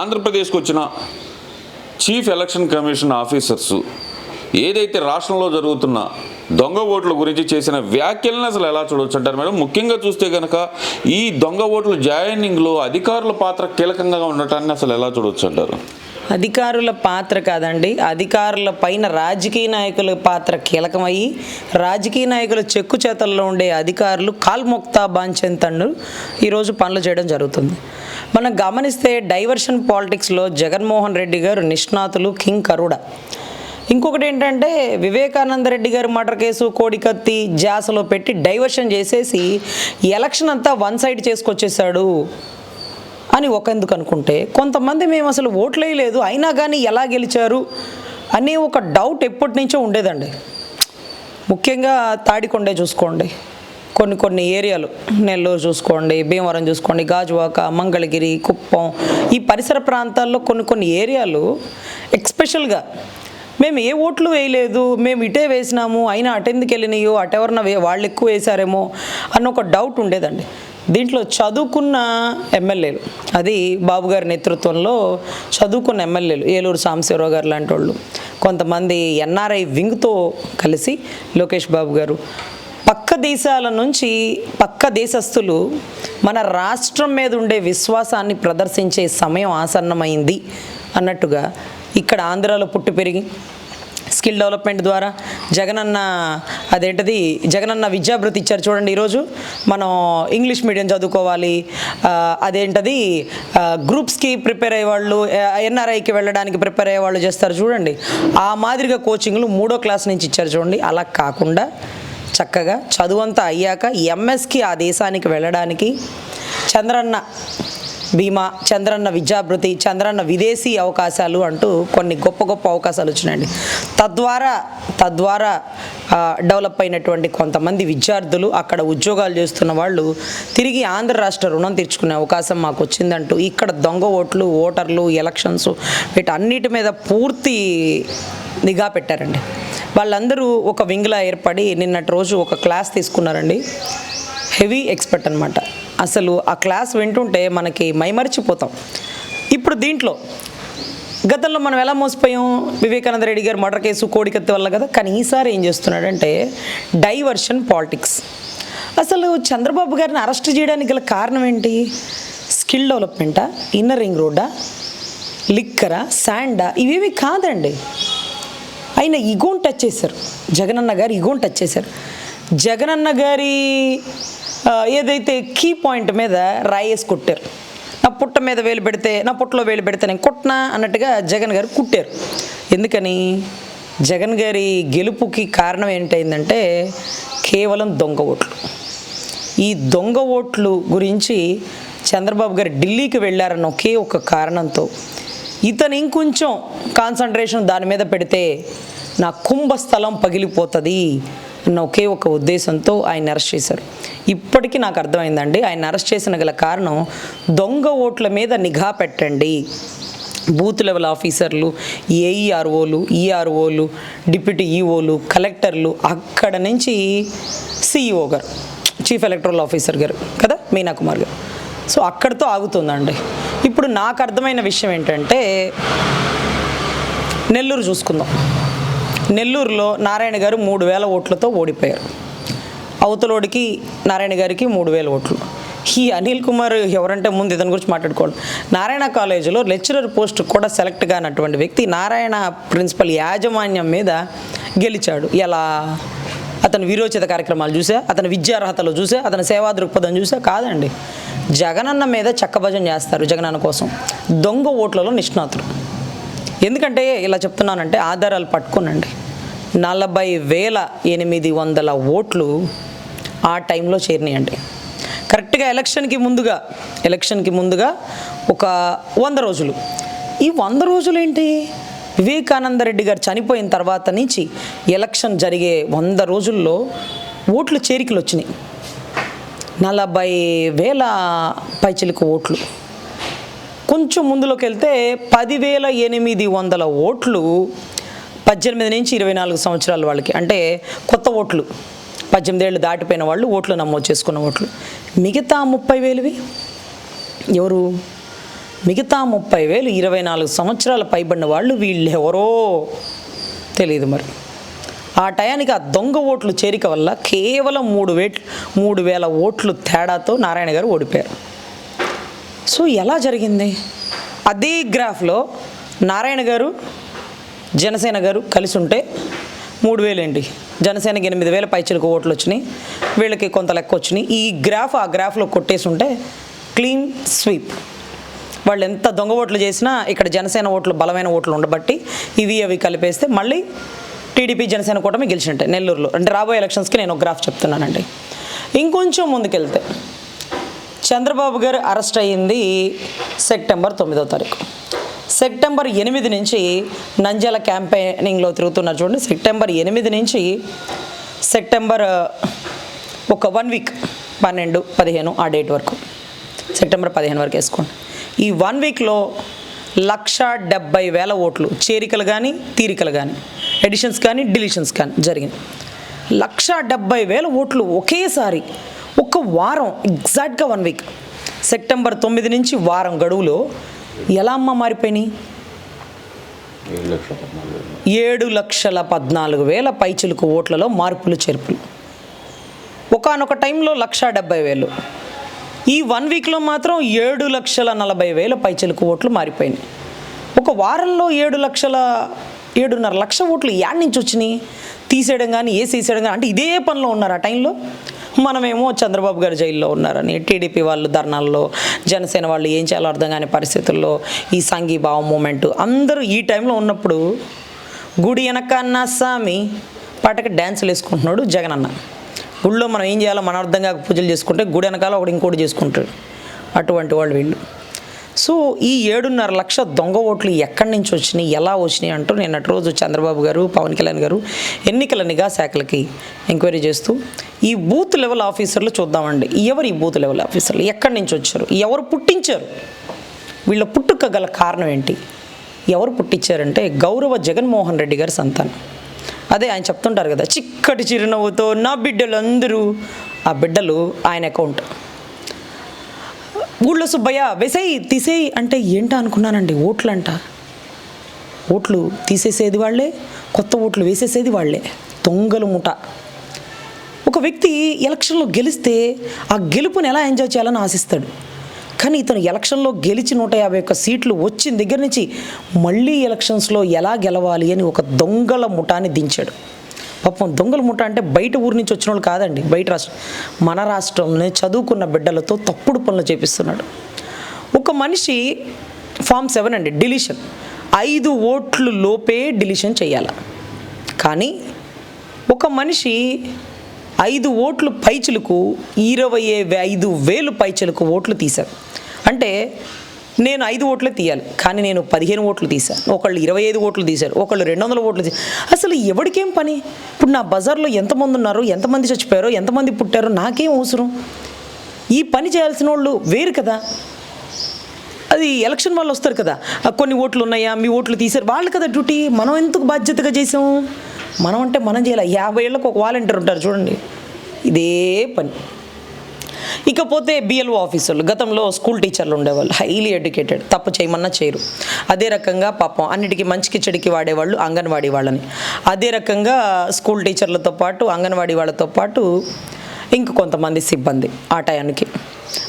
ఆంధ్రప్రదేశ్కి వచ్చిన chief election commission officers ఏదైతే రాష్ట్రంలో జరుగుతున్న దొంగ ఓట్ల గురించి చేసిన వ్యాఖ్యలను అసలు ఎలా చూడవచ్చు అంటారు మేడం? ముఖ్యంగా చూస్తే కనుక ఈ దొంగ ఓట్ల జాయినింగ్లో అధికారుల పాత్ర కీలకంగా ఉండటాన్ని అసలు ఎలా చూడవచ్చు అంటారు? అధికారుల పాత్ర కాదండి. అధికారుల పైన రాజకీయ నాయకుల పాత్ర కీలకమయ్యి రాజకీయ నాయకుల చెక్కు చేతల్లో ఉండే అధికారులు కాల్మొక్తా బాంచెంతండు ఈరోజు పనులు చేయడం జరుగుతుంది. మనం గమనిస్తే డైవర్షన్ పాలిటిక్స్లో జగన్మోహన్ రెడ్డి గారు నిష్ణాతులు కింగ్ కరుడ. ఇంకొకటి ఏంటంటే వివేకానంద రెడ్డి గారి మర్డర్ కేసు కోడికత్తి జాసలో పెట్టి డైవర్షన్ చేసేసి ఎలక్షన్ అంతా వన్ సైడ్ చేసుకొచ్చేసాడు అని ఒకందుకు అనుకుంటే కొంతమంది మేము అసలు ఓట్లేయలేదు అయినా కానీ ఎలా గెలిచారు అనే ఒక డౌట్ ఎప్పటి నుంచో ఉండేదండి. ముఖ్యంగా తాడికొండే చూసుకోండి. కొన్ని కొన్ని ఏరియాలు నెల్లూరు చూసుకోండి భీమవరం చూసుకోండి గాజువాక మంగళగిరి కుప్పం. ఈ పరిసర ప్రాంతాల్లో కొన్ని కొన్ని ఏరియాలు ఎక్స్పెషల్గా మేము ఏ ఓట్లు వేయలేదు మేము ఇటే వేసినాము అయినా అటెందుకు వెళ్ళినాయో అటెవరన్నా వాళ్ళు ఎక్కువ వేశారేమో అన్న ఒక డౌట్ ఉండేదండి. దీంట్లో చదువుకున్న ఎమ్మెల్యేలు అది బాబు గారి నేతృత్వంలో చదువుకున్న ఎమ్మెల్యేలు ఏలూరు సాంబశివరావు గారు లాంటి వాళ్ళు కొంతమంది ఎన్ఆర్ఐ వింగ్తో కలిసి లోకేష్ బాబు గారు పక్క దేశాల నుంచి పక్క దేశస్థులు మన రాష్ట్రం మీద ఉండే విశ్వాసాన్ని ప్రదర్శించే సమయం ఆసన్నమైంది అన్నట్టుగా ఇక్కడ ఆంధ్రాలో పుట్టి పెరిగి స్కిల్ డెవలప్మెంట్ ద్వారా జగనన్న అదేంటిది జగనన్న విద్యాభృతి ఇచ్చారు చూడండి ఈరోజు. మనం ఇంగ్లీష్ మీడియం చదువుకోవాలి. అదేంటది గ్రూప్స్కి ప్రిపేర్ అయ్యేవాళ్ళు ఎన్ఆర్ఐకి వెళ్ళడానికి ప్రిపేర్ అయ్యే వాళ్ళు చేస్తారు చూడండి. ఆ మాదిరిగా కోచింగ్లు మూడో క్లాస్ నుంచి ఇచ్చారు చూడండి. అలా కాకుండా చక్కగా చదువంతా అయ్యాక ఎంఎస్కి ఆ దేశానికి వెళ్ళడానికి చంద్రన్న బీమా చంద్రన్న విద్యాభృతి చంద్రన్న విదేశీ అవకాశాలు అంటూ కొన్ని గొప్ప గొప్ప అవకాశాలు వచ్చినాయండి. తద్వారా తద్వారా డెవలప్ అయినటువంటి కొంతమంది విద్యార్థులు అక్కడ ఉద్యోగాలు చేస్తున్న వాళ్ళు తిరిగి ఆంధ్ర రాష్ట్ర రుణం తీర్చుకునే అవకాశం మాకు వచ్చిందంటూ ఇక్కడ దొంగ ఓట్లు ఓటర్లు ఎలక్షన్స్ వీటన్నిటి మీద పూర్తి నిఘా పెట్టారండి. వాళ్ళందరూ ఒక వింగ్లా ఏర్పడి నిన్నటి రోజు ఒక క్లాస్ తీసుకున్నారండి. హెవీ ఎక్స్పర్ట్ అనమాట అసలు ఆ క్లాస్ వింటుంటే మనకి మైమరిచిపోతాం. ఇప్పుడు దీంట్లో గతంలో మనం ఎలా మోసపోయాం? వివేకానంద రెడ్డి గారు మర్డర్ కేసు కోడికత్తి వల్ల కదా? కానీ ఈసారి ఏం చేస్తున్నాడంటే డైవర్షన్ పాలిటిక్స్. అసలు చంద్రబాబు గారిని అరెస్ట్ చేయడానికి గల కారణం ఏంటి? స్కిల్ డెవలప్మెంటా? ఇన్నర్ రింగ్ రోడ్డా? లిక్కరా? శాండా? ఇవేవి కాదండి. ఆయన ఇగోన్ టచ్ చేశారు. జగనన్న గారు ఇగోన్ టచ్ చేశారు. జగనన్న గారి ఏదైతే కీ పాయింట్ మీద రాయేసి కొట్టారు. నా పుట్ట మీద వేలు పెడితే నా పుట్టలో వేలు పెడితే నేను కుట్టినా అన్నట్టుగా జగన్ గారు కుట్టారు. ఎందుకని? జగన్ గారి గెలుపుకి కారణం ఏంటైందంటే కేవలం దొంగ ఓట్లు. ఈ దొంగ ఓట్లు గురించి చంద్రబాబు గారు ఢిల్లీకి వెళ్ళారన్న ఒకే ఒక కారణంతో ఇతను ఇంకొంచెం కాన్సన్ట్రేషన్ దాని మీద పెడితే నా కుంభస్థలం పగిలిపోతుంది అన్న ఒకే ఒక ఉద్దేశంతో ఆయన అరెస్ట్ చేశారు. ఇప్పటికీ నాకు అర్థమైందండి ఆయన అరెస్ట్ చేసిన గల కారణం దొంగ ఓట్ల మీద నిఘా పెట్టండి. బూత్ లెవెల్ ఆఫీసర్లు ఏఈఆర్ఓలు ఈఆర్ఓలు డిప్యూటీ ఈఓలు కలెక్టర్లు అక్కడ నుంచి సిఈఓ గారు చీఫ్ ఎలక్ట్రల్ ఆఫీసర్ గారు కదా మీనా కుమార్ గారు. సో అక్కడితో ఆగుతుందండి. ఇప్పుడు నాకు అర్థమైన విషయం ఏంటంటే నెల్లూరు చూసుకుందాం. నెల్లూరులో నారాయణ గారు మూడు వేల ఓట్లతో ఓడిపోయారు. అవతలోడికి నారాయణ గారికి మూడు వేల ఓట్లు. ఈ అనిల్ కుమార్ ఎవరంటే ముందు ఇతని గురించి మాట్లాడుకోవాలి. నారాయణ కాలేజీలో లెక్చరర్ పోస్ట్ కూడా సెలెక్ట్ కానటువంటి వ్యక్తి నారాయణ ప్రిన్సిపల్ యాజమాన్యం మీద గెలిచాడు. ఎలా? అతని విరోచిత కార్యక్రమాలు చూసా అతని విద్యార్హతలు చూసా అతని సేవా దృక్పథం చూసా కాదండి. జగనన్న మీద చక్కభజం చేస్తారు జగనన్న కోసం. దొంగ ఓట్లలో నిష్ణాతులు. ఎందుకంటే ఇలా చెప్తున్నానంటే ఆధారాలు పట్టుకోనండి. నలభై వేల ఎనిమిది వందల ఓట్లు ఆ టైంలో చేరినాయండి. కరెక్ట్గా ఎలక్షన్కి ముందుగా ఎలక్షన్కి ముందుగా ఒక వంద రోజులు. ఈ వంద రోజులు ఏంటి? వివేకానంద రెడ్డి గారు చనిపోయిన తర్వాత నుంచి ఎలక్షన్ జరిగే వంద రోజుల్లో ఓట్లు చేరికలు వచ్చినాయి. నలభై వేల పైచిలకు ఓట్లు. కొంచెం ముందులోకి వెళ్తే పదివేల ఎనిమిది వందల ఓట్లు పద్దెనిమిది నుంచి ఇరవై నాలుగు సంవత్సరాల వాళ్ళకి. అంటే కొత్త ఓట్లు. పద్దెనిమిది ఏళ్ళు దాటిపోయిన వాళ్ళు ఓట్లు నమోదు చేసుకున్న ఓట్లు. మిగతా ముప్పై వేలువి? ఎవరు? మిగతా ముప్పై వేలు ఇరవై నాలుగు సంవత్సరాల పైబడిన వాళ్ళు వీళ్ళు ఎవరో తెలియదు మరి. ఆ టయానికి ఆ దొంగ ఓట్లు చేరిక వల్ల కేవలం మూడు వేట్ మూడు వేల ఓట్లు తేడాతో నారాయణ గారు ఓడిపోయారు. సో ఎలా జరిగింది? అదే గ్రాఫ్లో నారాయణ గారు జనసేన గారు కలిసి ఉంటే మూడు వేలేంటి జనసేనకి ఎనిమిది వేల పైచలకు ఓట్లు వచ్చినాయి వీళ్ళకి కొంత లెక్క వచ్చినాయి. ఈ గ్రాఫ్ ఆ గ్రాఫ్లో కొట్టేసి ఉంటే క్లీన్ స్వీప్. వాళ్ళు ఎంత దొంగ ఓట్లు చేసినా ఇక్కడ జనసేన ఓట్లు బలమైన ఓట్లు ఉండబట్టి ఇవి అవి కలిపేస్తే మళ్ళీ టీడీపీ జనసేన కూటమి గెలిచినట్టే నెల్లూరులో. అంటే రాబోయే ఎలక్షన్స్కి నేను ఒక గ్రాఫ్ చెప్తున్నానండి. ఇంకొంచెం ముందుకెళ్తే చంద్రబాబు గారు అరెస్ట్ అయ్యింది సెప్టెంబర్ తొమ్మిదో తారీఖు. సెప్టెంబర్ ఎనిమిది నుంచి నంజాల క్యాంపెయినింగ్లో తిరుగుతున్నారు చూడండి. సెప్టెంబర్ ఎనిమిది నుంచి సెప్టెంబర్ ఒక వన్ వీక్ పన్నెండు పదిహేను ఆ డేట్ వరకు. సెప్టెంబర్ పదిహేను వరకు వేసుకోండి. ఈ వన్ వీక్లో లక్ష డెబ్బై వేల ఓట్లు చేరికలు కానీ తీరికలు కానీ ఎడిషన్స్ కానీ డిలీషన్స్ కానీ జరిగింది. లక్ష డెబ్బై వేల ఓట్లు ఒకేసారి ఒక వారం ఎగ్జాక్ట్గా వన్ వీక్ సెప్టెంబర్ తొమ్మిది నుంచి వారం గడువులో ఎలా అమ్మ మారిపోయినాయి? ఏడు లక్షల పద్నాలుగు వేల పైచులకు ఓట్లలో మార్పులు చేర్పులు. ఒకనొక టైంలో లక్ష డెబ్బై వేలు. ఈ వన్ వీక్లో మాత్రం ఏడు లక్షల నలభై వేల పైచలకు ఓట్లు మారిపోయినాయి. ఒక వారంలో ఏడు లక్షల ఏడున్నర లక్ష ఓట్లు యాడ్ నుంచి వచ్చినాయి. తీసేయడం కానీ వేసేసేయడం కానీ అంటే ఇదే పనిలో ఉన్నారు ఆ టైంలో. మనమేమో చంద్రబాబు గారు జైల్లో ఉన్నారని టీడీపీ వాళ్ళు ధర్నాల్లో జనసేన వాళ్ళు ఏం చేయాలో అర్థం కాని పరిస్థితుల్లో ఈ సంఘీభావం మూమెంట్. అందరూ ఈ టైంలో ఉన్నప్పుడు గుడి వెనకన్న స్వామి పాటకి డ్యాన్సులు వేసుకుంటున్నాడు జగన్ అన్న. గుళ్ళో మనం ఏం చేయాలో మన అర్థం కాక పూజలు చేసుకుంటే గుడి వెనకాల ఒకటి ఇంకోటి చేసుకుంటాడు. అటువంటి వాళ్ళు వీళ్ళు. సో ఈ ఏడున్నర లక్ష దొంగ ఓట్లు ఎక్కడి నుంచి వచ్చినాయి ఎలా వచ్చినాయి అంటూ నిన్నటి రోజు చంద్రబాబు గారు పవన్ కళ్యాణ్ గారు ఎన్నికల నిఘా శాఖలకి ఎంక్వైరీ చేస్తూ ఈ బూత్ లెవెల్ ఆఫీసర్లు చూద్దామండి. ఎవరు ఈ బూత్ లెవెల్ ఆఫీసర్లు? ఎక్కడి నుంచి వచ్చారు? ఎవరు పుట్టించారు? వీళ్ళ పుట్టుక గల కారణం ఏంటి? ఎవరు పుట్టించారంటే గౌరవ జగన్మోహన్ రెడ్డి గారి సంతానం. అదే ఆయన చెప్తుంటారు కదా చిక్కటి చిరునవ్వుతో నా బిడ్డలు అందరూ ఆ బిడ్డలు ఆయన అకౌంట్. ఊళ్ళో సుబ్బయ్య వేసేయి తీసేయి అంటే ఏంటా అనుకున్నానండి ఓట్లంట. ఓట్లు తీసేసేది వాళ్ళే కొత్త ఓట్లు వేసేసేది వాళ్ళే దొంగలు ముఠ. ఒక వ్యక్తి ఎలక్షన్లో గెలిస్తే ఆ గెలుపుని ఎలా ఎంజాయ్ చేయాలని ఆశిస్తాడు. కానీ ఇతను ఎలక్షన్లో గెలిచి నూట యాభై ఒక్క సీట్లు వచ్చిన దగ్గర నుంచి మళ్ళీ ఎలక్షన్స్లో ఎలా గెలవాలి అని ఒక దొంగల ముఠాన్ని దించాడు. పాపం దొంగల ముఠ అంటే బయట ఊరి నుంచి వచ్చిన వాళ్ళు కాదండి బయట రాష్ట్రం మన రాష్ట్రంలో చదువుకున్న బిడ్డలతో తప్పుడు పనులు చేపిస్తున్నాడు. ఒక మనిషి ఫామ్ సెవెన్ అండి డిలీషన్. ఐదు ఓట్లు లోపే డిలీషన్ చేయాలి. కానీ ఒక మనిషి ఐదు ఓట్లు పైచులకు ఇరవై ఐదు వేలు పైచులకు ఓట్లు తీశారు. అంటే నేను ఐదు ఓట్లే తీయాలి. కానీ నేను పదిహేను ఓట్లు తీశాను ఒకళ్ళు ఇరవై ఐదు ఓట్లు తీశారు. ఒకళ్ళు రెండు వందల ఓట్లు తీశారు అసలు ఎవరికేం పని? ఇప్పుడు నా బజార్లో ఎంతమంది ఉన్నారు? ఎంతమంది చచ్చిపోయారో? ఎంతమంది పుట్టారో? నాకేం అవసరం? ఈ పని చేయాల్సిన వాళ్ళు వేరు కదా. అది ఎలక్షన్ వాళ్ళు వస్తారు కదా. ఆ కొన్ని ఓట్లు ఉన్నాయా? మీ ఓట్లు తీశారు. వాళ్ళు కదా డ్యూటీ. మనం ఎందుకు బాధ్యతగా చేసాం మనం అంటే మనం చేయాలి. యాభై ఏళ్ళకు ఒక వాలంటీర్ ఉంటారు చూడండి. ఇదే పని. ఇకపోతే బిఎల్ఓ ఆఫీసర్లు గతంలో స్కూల్ టీచర్లు ఉండేవాళ్ళు హైలీ ఎడ్యుకేటెడ్ తప్పు చేయమన్నా చేయరు. అదే రకంగా పాపం అన్నిటికీ మంచికి చెడికి వాడేవాళ్ళు అంగన్వాడీ వాళ్ళని. అదే రకంగా స్కూల్ టీచర్లతో పాటు అంగన్వాడీ వాళ్ళతో పాటు ఇంక కొంతమంది సిబ్బంది ఆ టయానికి.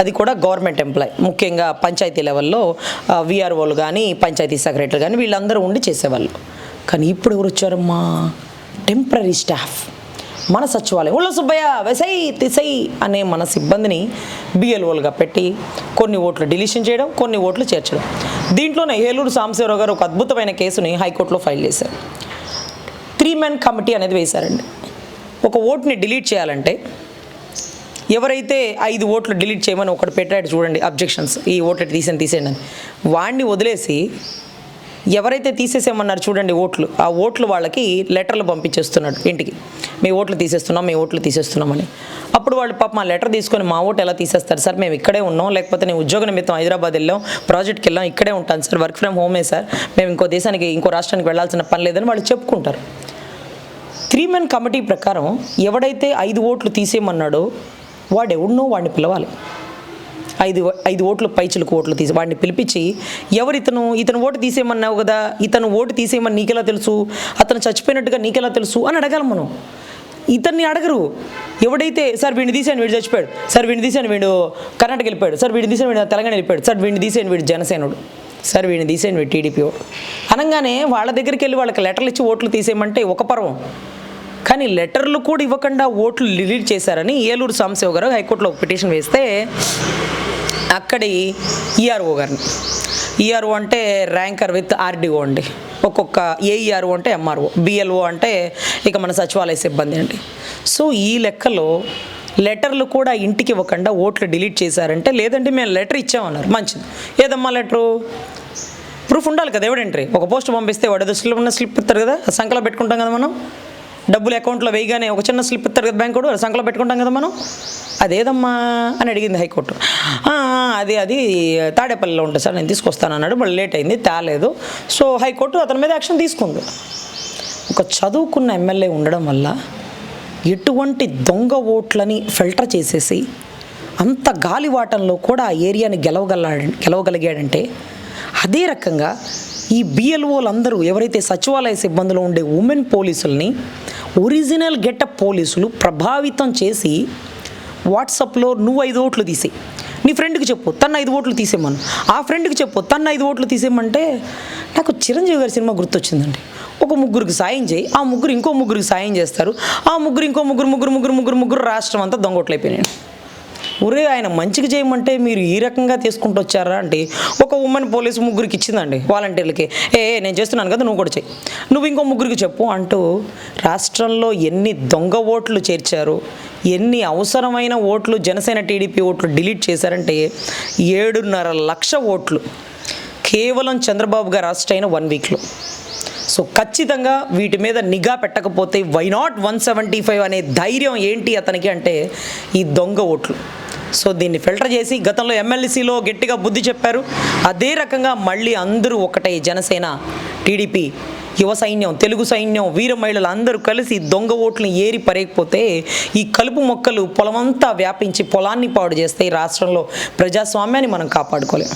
అది కూడా గవర్నమెంట్ ఎంప్లాయ్ ముఖ్యంగా పంచాయతీ లెవెల్లో విఆర్ఓలు కానీ పంచాయతీ సెక్రటరీ కానీ వీళ్ళందరూ ఉండి చేసేవాళ్ళు. కానీ ఇప్పుడు ఎవరు వచ్చారమ్మా టెంపరీ స్టాఫ్. మన సచివాలయం. ఉళ్ళ సుబ్బయ్య వెసై తిసై అనే మన సిబ్బందిని బిఎల్ఓలుగా పెట్టి కొన్ని ఓట్లు డిలీషన్ చేయడం కొన్ని ఓట్లు చేర్చడం. దీంట్లోనే ఏలూరు సాంబశివరావు గారు ఒక అద్భుతమైన కేసుని హైకోర్టులో ఫైల్ చేశారు. త్రీ మెన్ కమిటీ అనేది వేశారండి. ఒక ఓట్ని డిలీట్ చేయాలంటే ఎవరైతే ఐదు ఓట్లు డిలీట్ చేయమని ఒకటి పెట్టాడు చూడండి అబ్జెక్షన్స్. ఈ ఓట్లు తీసేయండి తీసేయండి అని. వాడిని వదిలేసి ఎవరైతే తీసేసేమన్నారు చూడండి ఓట్లు ఆ ఓట్లు వాళ్ళకి లెటర్లు పంపించేస్తున్నాడు ఇంటికి. మీ ఓట్లు తీసేస్తున్నాం మీ ఓట్లు తీసేస్తున్నామని అప్పుడు వాళ్ళు పాప మా లెటర్ తీసుకొని మా ఓటు ఎలా తీసేస్తారు సార్? మేము ఇక్కడే ఉన్నాం లేకపోతే నేను ఉద్యోగ నిమిత్తం హైదరాబాద్ వెళ్ళాం ప్రాజెక్ట్కి వెళ్ళాం ఇక్కడే ఉంటాను సార్ వర్క్ ఫ్రమ్ హోమే సార్ మేము ఇంకో దేశానికి ఇంకో రాష్ట్రానికి వెళ్ళాల్సిన పని లేదని వాళ్ళు చెప్పుకుంటారు. త్రీ మెన్ కమిటీ ప్రకారం ఎవడైతే ఐదు ఓట్లు తీసేయమన్నాడో వాడు ఎవడినో వాడిని పిలవాలి. ఐదు ఐదు ఓట్లు పైచులకు ఓట్లు తీసి వాడిని పిలిపించి ఎవరు ఇతను? ఇతను ఓటు తీసేయమన్నావు కదా ఇతను ఓటు తీసేయమని నీకెలా తెలుసు? అతను చచ్చిపోయినట్టుగా నీకెలా తెలుసు? అని అడగాలి మనం. ఇతన్ని అడగరు. ఎవడైతే సార్ వీడిని తీసాను వీడు చచ్చిపోయాడు. సార్ వీడిని తీసాను వీడు కర్ణాటక వెళ్ళిపోయాడు. సార్ వీడిని తీసాను వీడు తెలంగాణ వెళ్ళిపోయాడు. సార్ వీడిని తీసాను వీడు జనసేనుడు. సార్ వీడిని తీసేయండి వీడు టీడీపీ అనగానే వాళ్ళ దగ్గరికి వెళ్ళి వాళ్ళకి లెటర్లు ఇచ్చి ఓట్లు తీసేయమంటే ఒక పర్వం. కానీ లెటర్లు కూడా ఇవ్వకుండా ఓట్లు డిలీట్ చేశారని ఏలూరు సాంబశివ గారు హైకోర్టులో ఒక పిటిషన్ వేస్తే అక్కడి ఈఆర్ఓ గారిని. ఈఆర్ఓ అంటే ర్యాంకర్ విత్ ఆర్డీఓ అండి. ఒక్కొక్క ఏఈఆర్ఓ అంటే ఎంఆర్ఓ బిఎల్ఓ అంటే ఇక మన సచివాలయ సిబ్బంది అండి. సో ఈ లెక్కలో లెటర్లు కూడా ఇంటికి ఇవ్వకుండా ఓట్లు డిలీట్ చేశారంటే లేదంటే మేము లెటర్ ఇచ్చామన్నారు మంచిది. ఏదమ్మా లెటరు? ప్రూఫ్ ఉండాలి కదా ఎవడెంట్రీ ఒక పోస్ట్ పంపిస్తే వాడు ఏదో స్లిప్ ఉన్న స్లిప్ ఇస్తారు కదా సంకలం పెట్టుకుంటాం కదా మనం. డబ్బులు అకౌంట్లో వేయగానే ఒక చిన్న స్లిప్ ఇస్తారు కదా బ్యాంక్ కూడా పెట్టుకుంటాం కదా మనం? అదేదమ్మా అని అడిగింది హైకోర్టు. అది అది తాడేపల్లిలో ఉంటుంది సార్ నేను తీసుకొస్తాను అన్నాడు. మళ్ళీ లేట్ అయింది తేలేదు. సో హైకోర్టు అతని మీద యాక్షన్ తీసుకుంది. ఒక చదువుకున్న ఎమ్మెల్యే ఉండడం వల్ల ఎటువంటి దొంగ ఓట్లని ఫిల్టర్ చేసేసి అంత గాలివాటంలో కూడా ఆ ఏరియాని గెలవగల గెలవగలిగాడంటే అదే రకంగా ఈ బిఎల్ఓలు అందరూ ఎవరైతే సచివాలయ సిబ్బందిలో ఉండే ఉమెన్ పోలీసుల్ని ఒరిజినల్ గెటప్ పోలీసులు ప్రభావితం చేసి వాట్సాప్లో నువ్వు ఐదు ఓట్లు తీసే నీ ఫ్రెండ్కి చెప్పు తను ఐదు ఓట్లు తీసేయమను. ఆ ఫ్రెండ్కి చెప్పు తను ఐదు ఓట్లు తీసేయమంటే నాకు చిరంజీవి గారి సినిమా గుర్తొచ్చిందండి. ఒక ముగ్గురికి సాయం చేయి ఆ ముగ్గురు ఇంకో ముగ్గురికి సాయం చేస్తారు. ఆ ముగ్గురు ఇంకో ముగ్గురు ముగ్గురు ముగ్గురు ముగ్గురు ముగ్గురు రాష్ట్రం అంతా దొంగోట్లు అయిపోయినాయి ఒరే ఆయన మంచిగా చేయమంటే మీరు ఈ రకంగా తీసుకుంటూ వచ్చారా అంటే ఒక ఉమెన్ పోలీసు ముగ్గురికి ఇచ్చిందండి వాలంటీర్లకి. ఏ ఏ, నేను చేస్తున్నాను కదా నువ్వు కూడా చెయ్యి నువ్వు ఇంకో ముగ్గురికి చెప్పు అంటూ రాష్ట్రంలో ఎన్ని దొంగ ఓట్లు చేర్చారు ఎన్ని అవసరమైన ఓట్లు జనసేన టీడీపీ ఓట్లు డిలీట్ చేశారంటే ఏడున్నర లక్ష ఓట్లు కేవలం చంద్రబాబు గారు అరెస్ట్ అయిన వన్ వీక్లో. సో ఖచ్చితంగా వీటి మీద నిఘా పెట్టకపోతే why not one seventy five అనే ధైర్యం ఏంటి అతనికి అంటే ఈ దొంగ ఓట్లు. సో దీన్ని ఫిల్టర్ చేసి గతంలో ఎమ్మెల్సీలో గట్టిగా బుద్ధి చెప్పారు. అదే రకంగా మళ్ళీ అందరూ ఒకటే జనసేన టీడీపీ యువ సైన్యం తెలుగు సైన్యం వీర మహిళలు అందరూ కలిసి దొంగ ఓట్లను ఏరి పరేయకపోతే ఈ కలుపు మొక్కలు పొలమంతా వ్యాపించి పొలాన్ని పాడు చేస్తే రాష్ట్రంలో ప్రజాస్వామ్యాన్ని మనం కాపాడుకోలేం.